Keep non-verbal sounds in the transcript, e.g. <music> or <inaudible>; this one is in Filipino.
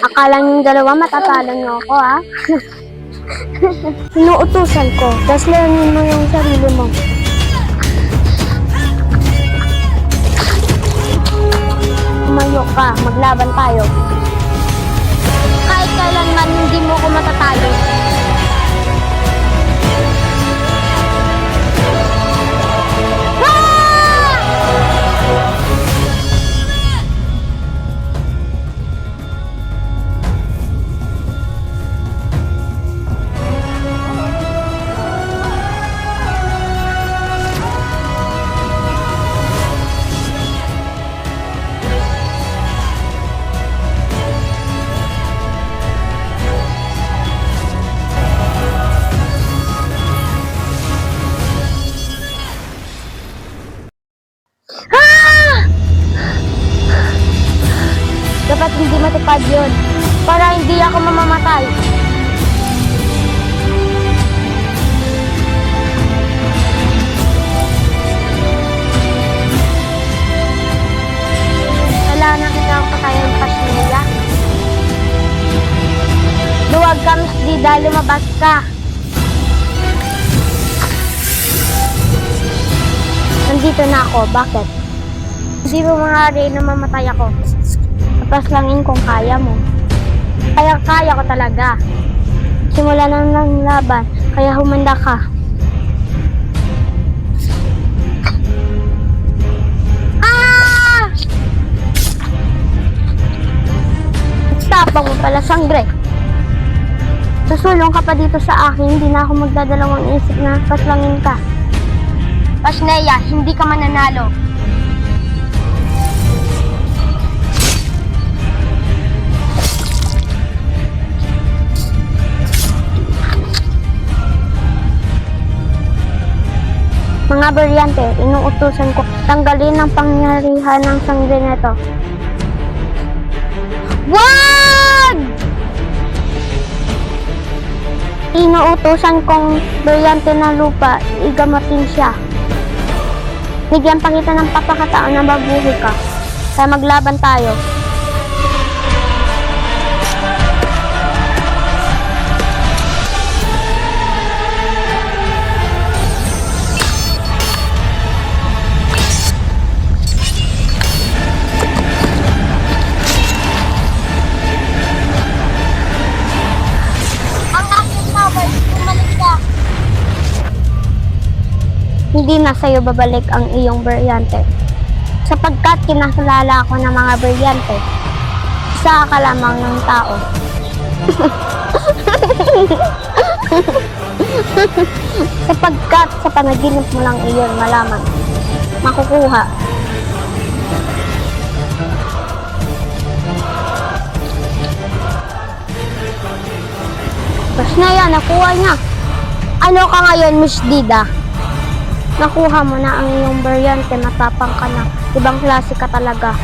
Akala niyong dalawa matatalo niyo ako, ha? <laughs> Inuutusan ko, tapos learnin mo yung sarili mo. Umayo ka, maglaban tayo. Kahit kailanman hindi mo ko matatalo. Ah! Dapat hindi matupad yun. Para hindi ako mamamatay. Kailangan kita ang patayan pa siya. Luwag ka, Miss Dida. Lumabas ka. Nandito na ako. Bakit? Hindi mo maaari na mamatay ako. Tapos langin kung kaya mo. Kaya kaya ko talaga. Simula na ng laban, kaya humanda ka. Ah! Tapang mo pala sangre. Susulong ka pa dito sa akin, hindi na ako magdadalawang isip na paslangin ka. Pasneya, hindi ka mananalo. Mga baryante, inuutusan ko, tanggalin ang pangyarihan ng sangre nito. Wag! Inuutusan kong baryante na lupa, igamatin siya. Bigyan pa kita ng papakataon na mabuhay ka. Kaya maglaban tayo. Hindi na sa'yo babalik ang iyong brilyante. Sapagkat kinakalala ako ng mga brilyante, isa ka ng tao. <laughs> Sapagkat sa panaginip mo lang iyon malaman, makukuha. Tapos na yan, nakuha niya. Ano ka ngayon, Miss Dida? Nakuha mo na ang iyong baryante, matapang ka na. Ibang klase ka talaga.